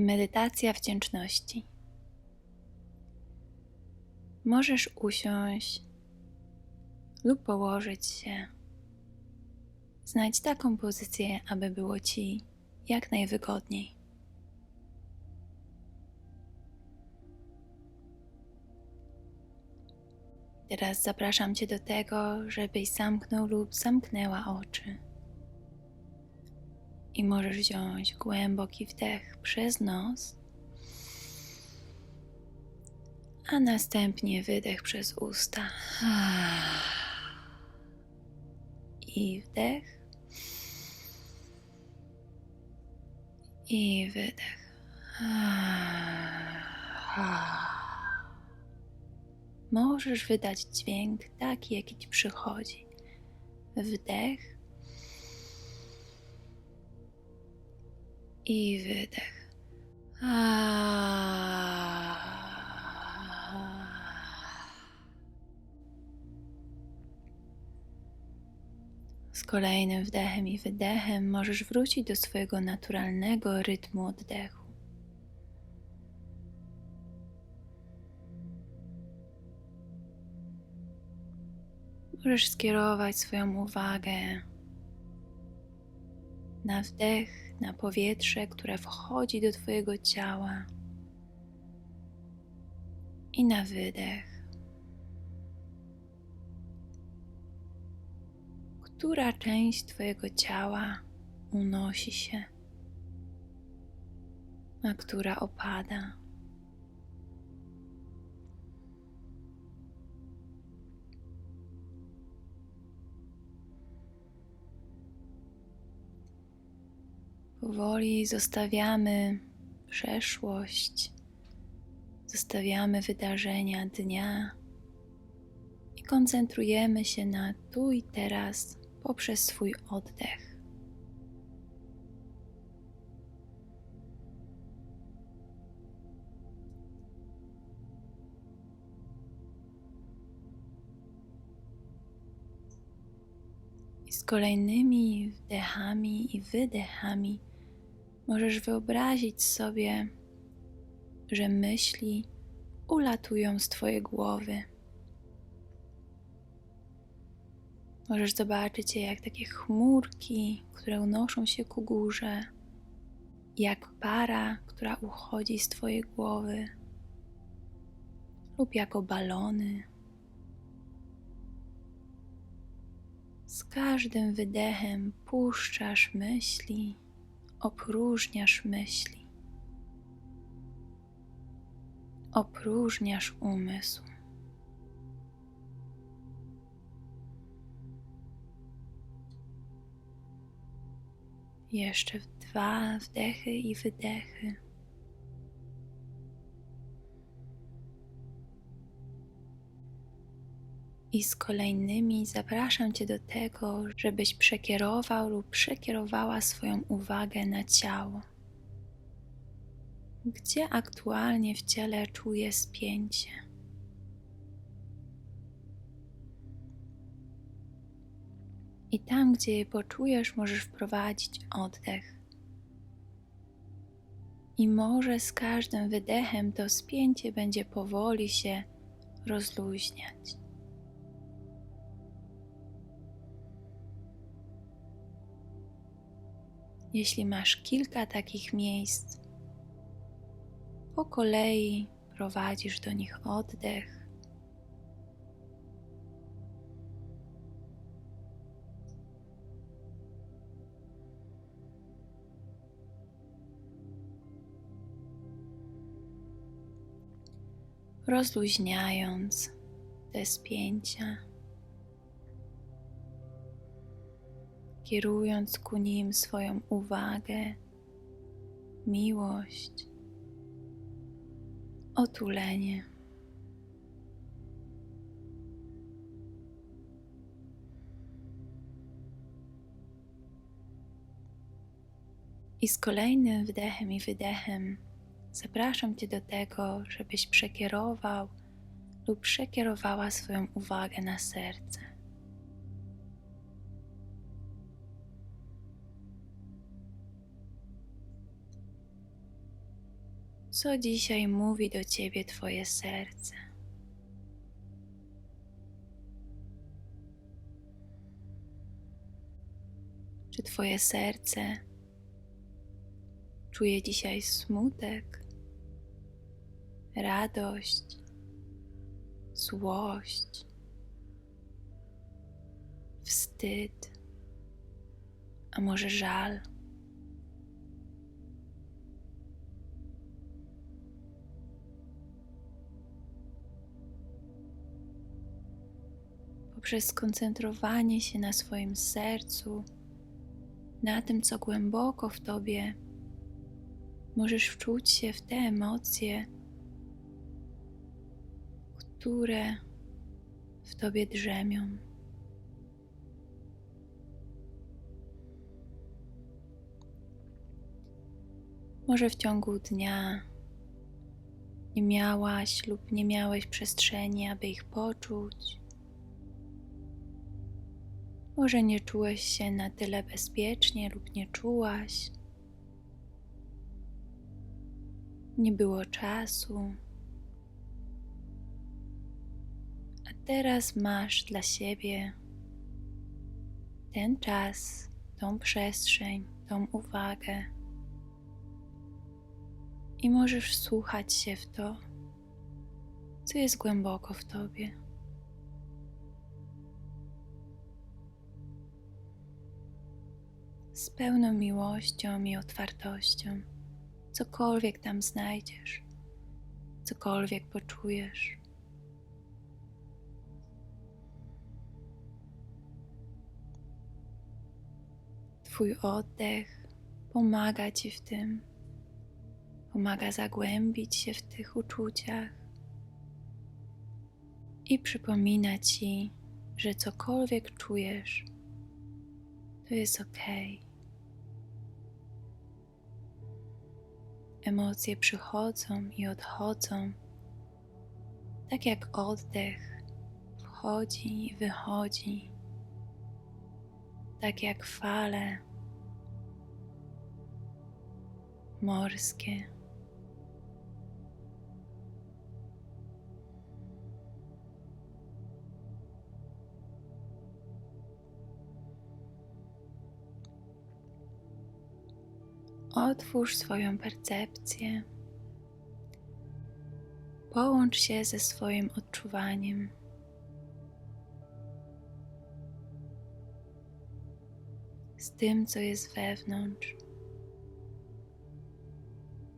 Medytacja wdzięczności. Możesz usiąść lub położyć się. Znajdź taką pozycję, aby było ci jak najwygodniej. Teraz zapraszam Cię do tego, żebyś zamknął lub zamknęła oczy. I możesz wziąć głęboki wdech przez nos, a następnie wydech przez usta. I wdech. I wydech. Możesz wydać dźwięk taki, jaki ci przychodzi. Wdech i wydech. Z kolejnym wdechem i wydechem możesz wrócić do swojego naturalnego rytmu oddechu. Możesz skierować swoją uwagę na wdech, na powietrze, które wchodzi do Twojego ciała i na wydech. Która część Twojego ciała unosi się, a która opada? Powoli zostawiamy przeszłość, zostawiamy wydarzenia dnia i koncentrujemy się na tu i teraz poprzez swój oddech. I z kolejnymi wdechami i wydechami Możesz wyobrazić sobie, że myśli ulatują z Twojej głowy. Możesz zobaczyć je jak takie chmurki, które unoszą się ku górze, jak para, która uchodzi z Twojej głowy, lub jako balony. Z każdym wydechem puszczasz myśli opróżniasz myśli, opróżniasz umysł. Jeszcze dwa wdechy i wydechy. I z kolejnymi zapraszam Cię do tego, żebyś przekierował lub przekierowała swoją uwagę na ciało. Gdzie aktualnie w ciele czuję spięcie? I tam, gdzie je poczujesz, możesz wprowadzić oddech. I może z każdym wydechem to spięcie będzie powoli się rozluźniać. Jeśli masz kilka takich miejsc, po kolei prowadzisz do nich oddech. Rozluźniając te spięcia. Kierując ku nim swoją uwagę, miłość, otulenie. I z kolejnym wdechem i wydechem zapraszam Cię do tego, żebyś przekierował lub przekierowała swoją uwagę na serce. Co dzisiaj mówi do ciebie Twoje serce? Czy Twoje serce czuje dzisiaj smutek, radość, złość, wstyd, a może żal? Poprzez skoncentrowanie się na swoim sercu, na tym, co głęboko w tobie, możesz wczuć się w te emocje, które w tobie drzemią. Może w ciągu dnia nie miałaś lub nie miałeś przestrzeni, aby ich poczuć. Może nie czułeś się na tyle bezpiecznie lub nie czułaś. Nie było czasu. A teraz masz dla siebie ten czas, tą przestrzeń, tą uwagę. I możesz słuchać się w to, co jest głęboko w tobie. Pełną miłością i otwartością, cokolwiek tam znajdziesz, cokolwiek poczujesz. Twój oddech pomaga Ci w tym, pomaga zagłębić się w tych uczuciach i przypomina Ci, że cokolwiek czujesz, to jest ok. Emocje przychodzą i odchodzą, tak jak oddech wchodzi i wychodzi, tak jak fale morskie. Otwórz swoją percepcję. Połącz się ze swoim odczuwaniem. Z tym, co jest wewnątrz.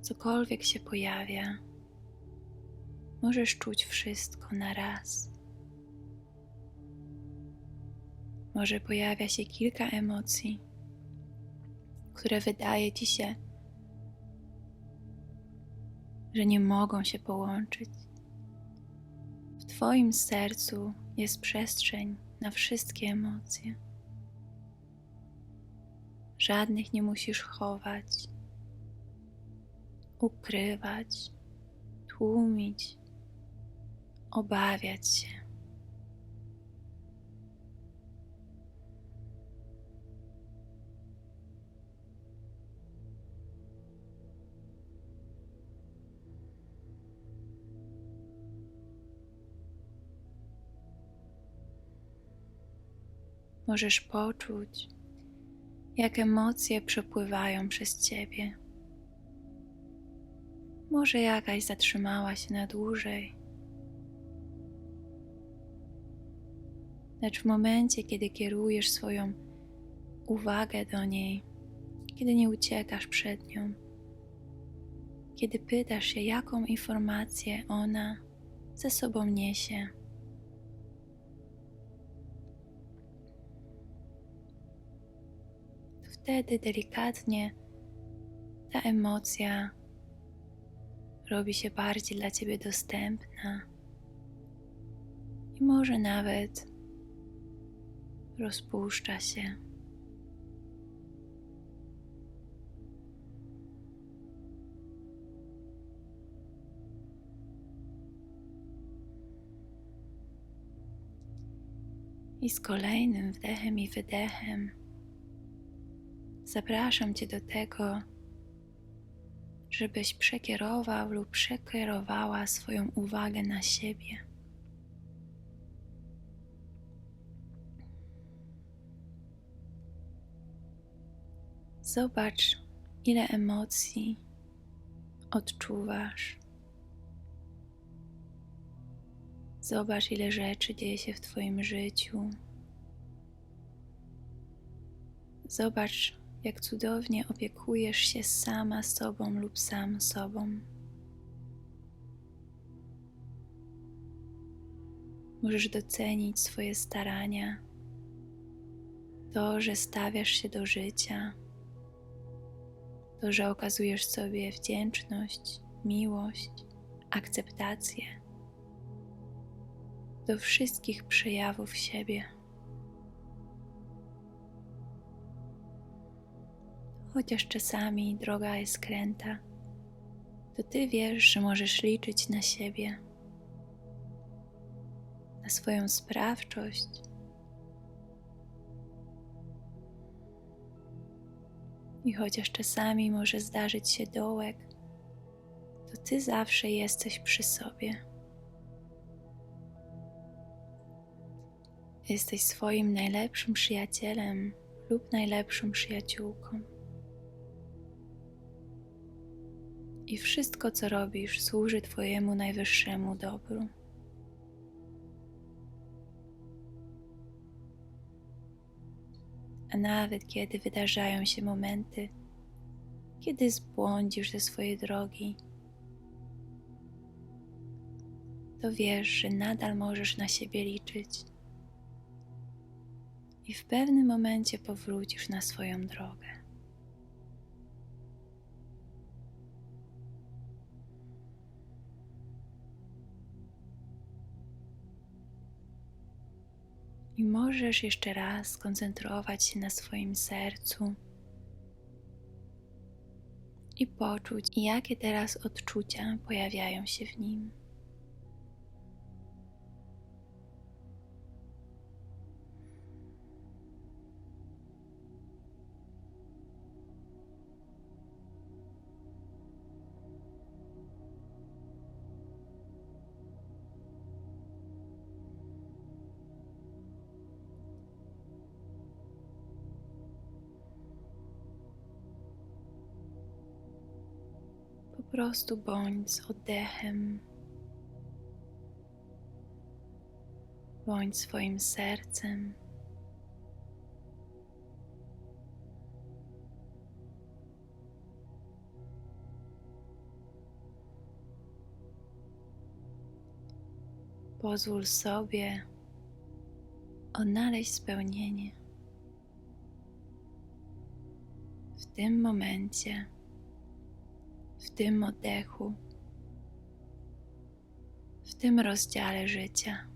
Cokolwiek się pojawia, możesz czuć wszystko na raz. Może pojawia się kilka emocji które wydaje ci się, że nie mogą się połączyć. W Twoim sercu jest przestrzeń na wszystkie emocje. Żadnych nie musisz chować, ukrywać, tłumić, obawiać się. Możesz poczuć, jak emocje przepływają przez ciebie. Może jakaś zatrzymała się na dłużej. Lecz w momencie, kiedy kierujesz swoją uwagę do niej, kiedy nie uciekasz przed nią, kiedy pytasz się, jaką informację ona ze sobą niesie, wtedy delikatnie ta emocja robi się bardziej dla ciebie dostępna i może nawet rozpuszcza się. I z kolejnym wdechem i wydechem zapraszam Cię do tego, żebyś przekierował lub przekierowała swoją uwagę na siebie. Zobacz, ile emocji odczuwasz. Zobacz, ile rzeczy dzieje się w Twoim życiu. Zobacz, jak cudownie opiekujesz się sama sobą lub sam sobą. Możesz docenić swoje starania, to, że stawiasz się do życia, to, że okazujesz sobie wdzięczność, miłość, akceptację do wszystkich przejawów siebie. Chociaż czasami droga jest kręta, to ty wiesz, że możesz liczyć na siebie, na swoją sprawczość. I chociaż czasami może zdarzyć się dołek, to ty zawsze jesteś przy sobie. Jesteś swoim najlepszym przyjacielem lub najlepszą przyjaciółką. I wszystko, co robisz, służy Twojemu najwyższemu dobru. A nawet kiedy wydarzają się momenty, kiedy zbłądzisz ze swojej drogi, to wiesz, że nadal możesz na siebie liczyć i w pewnym momencie powrócisz na swoją drogę. I możesz jeszcze raz skoncentrować się na swoim sercu i poczuć, jakie teraz odczucia pojawiają się w nim. Prostu bądź z oddechem. Bądź swoim sercem. Pozwól sobie odnaleźć spełnienie w tym momencie tym oddechu, w tym rozdziale życia.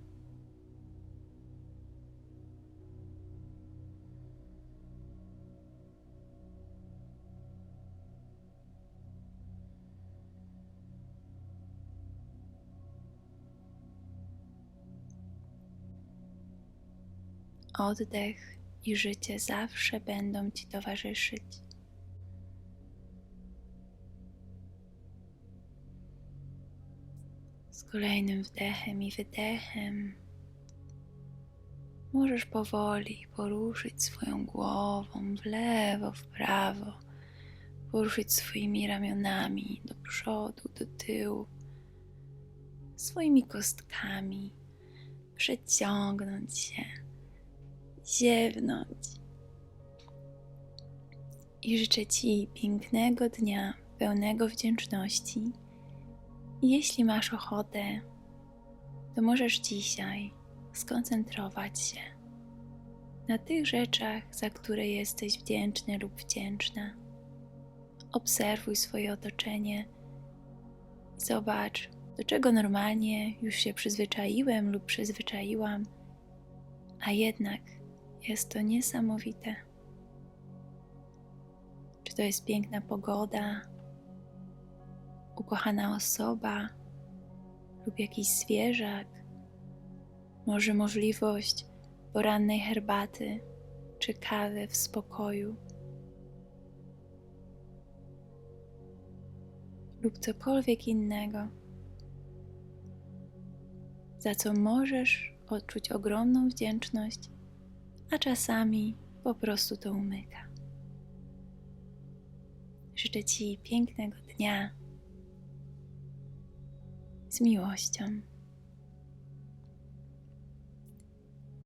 Oddech i życie zawsze będą Ci towarzyszyć. Kolejnym wdechem i wydechem możesz powoli poruszyć swoją głową w lewo, w prawo, poruszyć swoimi ramionami do przodu, do tyłu, swoimi kostkami, przeciągnąć się, ziewnąć. I życzę Ci pięknego dnia, pełnego wdzięczności jeśli masz ochotę, to możesz dzisiaj skoncentrować się na tych rzeczach, za które jesteś wdzięczny lub wdzięczna. Obserwuj swoje otoczenie i zobacz, do czego normalnie już się przyzwyczaiłem lub przyzwyczaiłam, a jednak jest to niesamowite. Czy to jest piękna pogoda, ukochana osoba lub jakiś zwierzak, może możliwość porannej herbaty czy kawy w spokoju. lub cokolwiek innego, za co możesz odczuć ogromną wdzięczność, a czasami po prostu to umyka. Życzę Ci pięknego dnia z miłością.